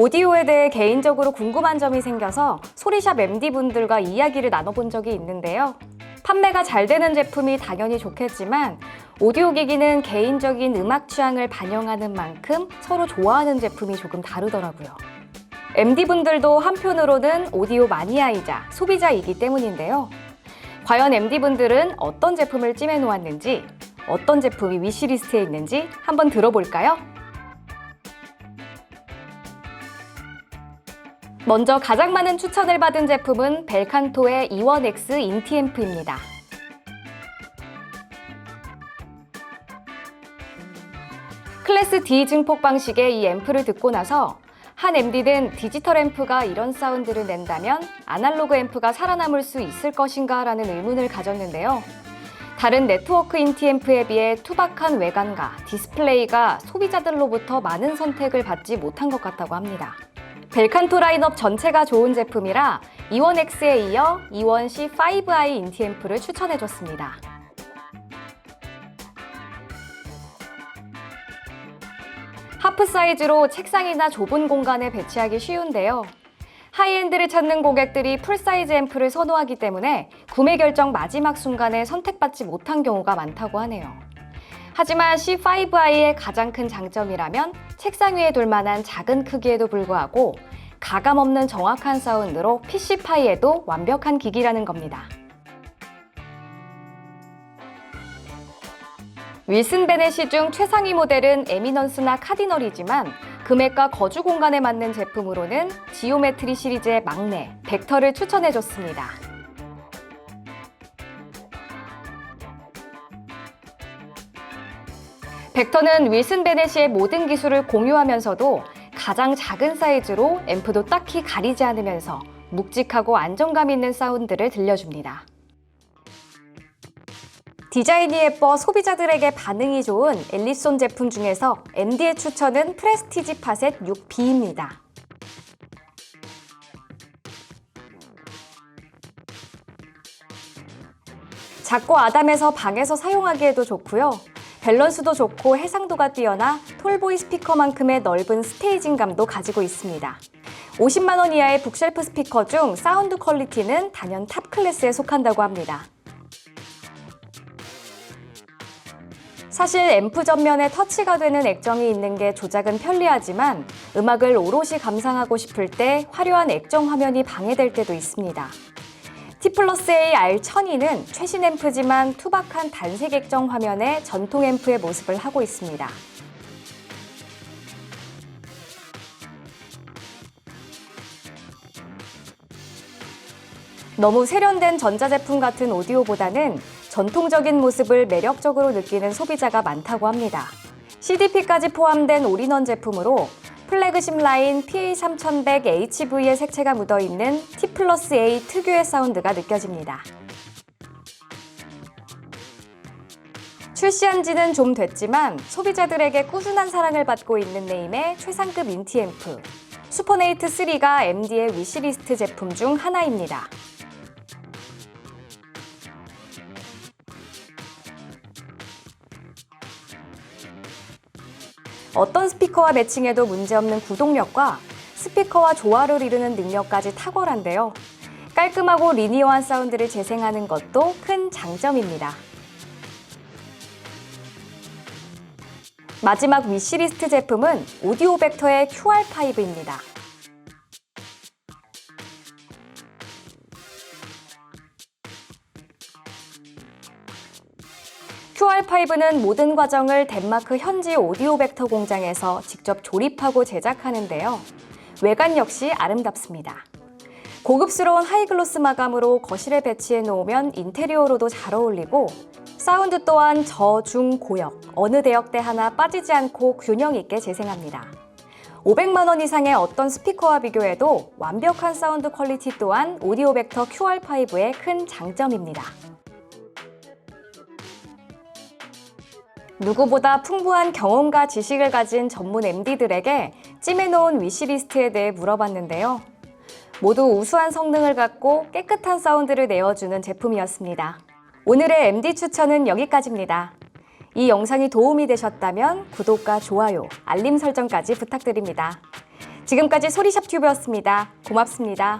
오디오에 대해 개인적으로 궁금한 점이 생겨서 소리샵 MD분들과 이야기를 나눠본 적이 있는데요. 판매가 잘 되는 제품이 당연히 좋겠지만 오디오 기기는 개인적인 음악 취향을 반영하는 만큼 서로 좋아하는 제품이 조금 다르더라고요. MD분들도 한편으로는 오디오 마니아이자 소비자이기 때문인데요. 과연 MD분들은 어떤 제품을 찜해 놓았는지, 어떤 제품이 위시리스트에 있는지 한번 들어볼까요? 먼저 가장 많은 추천을 받은 제품은 벨칸토의 E1X 인티앰프입니다. 클래스 D 증폭 방식의 이 앰프를 듣고 나서 한 MD는 디지털 앰프가 이런 사운드를 낸다면 아날로그 앰프가 살아남을 수 있을 것인가 라는 의문을 가졌는데요. 다른 네트워크 인티앰프에 비해 투박한 외관과 디스플레이가 소비자들로부터 많은 선택을 받지 못한 것 같다고 합니다. 벨칸토 라인업 전체가 좋은 제품이라 E1X에 이어 E1C5i 인티앰프를 추천해줬습니다. 하프 사이즈로 책상이나 좁은 공간에 배치하기 쉬운데요. 하이엔드를 찾는 고객들이 풀사이즈 앰프를 선호하기 때문에 구매 결정 마지막 순간에 선택받지 못한 경우가 많다고 하네요. 하지만 C5i의 가장 큰 장점이라면 책상 위에 둘 만한 작은 크기에도 불구하고 가감 없는 정확한 사운드로 PC파이에도 완벽한 기기라는 겁니다. 윌슨 베넷이 중 최상위 모델은 에미넌스나 카디널이지만 금액과 거주 공간에 맞는 제품으로는 지오메트리 시리즈의 막내 벡터를 추천해줬습니다. 벡터는 윌슨 베넷의 모든 기술을 공유하면서도 가장 작은 사이즈로 앰프도 딱히 가리지 않으면서 묵직하고 안정감 있는 사운드를 들려줍니다. 디자인이 예뻐 소비자들에게 반응이 좋은 엘리손 제품 중에서 MD의 추천은 프레스티지 파셋 6B입니다. 작고 아담해서 방에서 사용하기에도 좋고요. 밸런스도 좋고 해상도가 뛰어나 톨보이 스피커만큼의 넓은 스테이징감도 가지고 있습니다. 50만 원 이하의 북쉘프 스피커 중 사운드 퀄리티는 단연 탑 클래스에 속한다고 합니다. 사실 앰프 전면에 터치가 되는 액정이 있는 게 조작은 편리하지만 음악을 오롯이 감상하고 싶을 때 화려한 액정 화면이 방해될 때도 있습니다. T 플러스 A R1002는 최신 앰프지만 투박한 단색 액정 화면의 전통 앰프의 모습을 하고 있습니다. 너무 세련된 전자제품 같은 오디오보다는 전통적인 모습을 매력적으로 느끼는 소비자가 많다고 합니다. CDP까지 포함된 올인원 제품으로 플래그십 라인 PA3100HV의 색채가 묻어있는 T 플러스 A 특유의 사운드가 느껴집니다. 출시한 지는 좀 됐지만 소비자들에게 꾸준한 사랑을 받고 있는 네임의 최상급 인티 앰프 슈퍼네이트 3가 MD의 위시리스트 제품 중 하나입니다. 어떤 스피커와 매칭해도 문제없는 구동력과 스피커와 조화를 이루는 능력까지 탁월한데요. 깔끔하고 리니어한 사운드를 재생하는 것도 큰 장점입니다. 마지막 위시리스트 제품은 오디오 벡터의 QR5입니다. QR5는 모든 과정을 덴마크 현지 오디오 벡터 공장에서 직접 조립하고 제작하는데요. 외관 역시 아름답습니다. 고급스러운 하이글로스 마감으로 거실에 배치해 놓으면 인테리어로도 잘 어울리고 사운드 또한 저, 중, 고역 어느 대역대 하나 빠지지 않고 균형 있게 재생합니다. 500만 원 이상의 어떤 스피커와 비교해도 완벽한 사운드 퀄리티 또한 오디오 벡터 QR5의 큰 장점입니다. 누구보다 풍부한 경험과 지식을 가진 전문 MD들에게 찜해놓은 위시리스트에 대해 물어봤는데요. 모두 우수한 성능을 갖고 깨끗한 사운드를 내어주는 제품이었습니다. 오늘의 MD 추천은 여기까지입니다. 이 영상이 도움이 되셨다면 구독과 좋아요, 알림 설정까지 부탁드립니다. 지금까지 소리샵 튜브였습니다. 고맙습니다.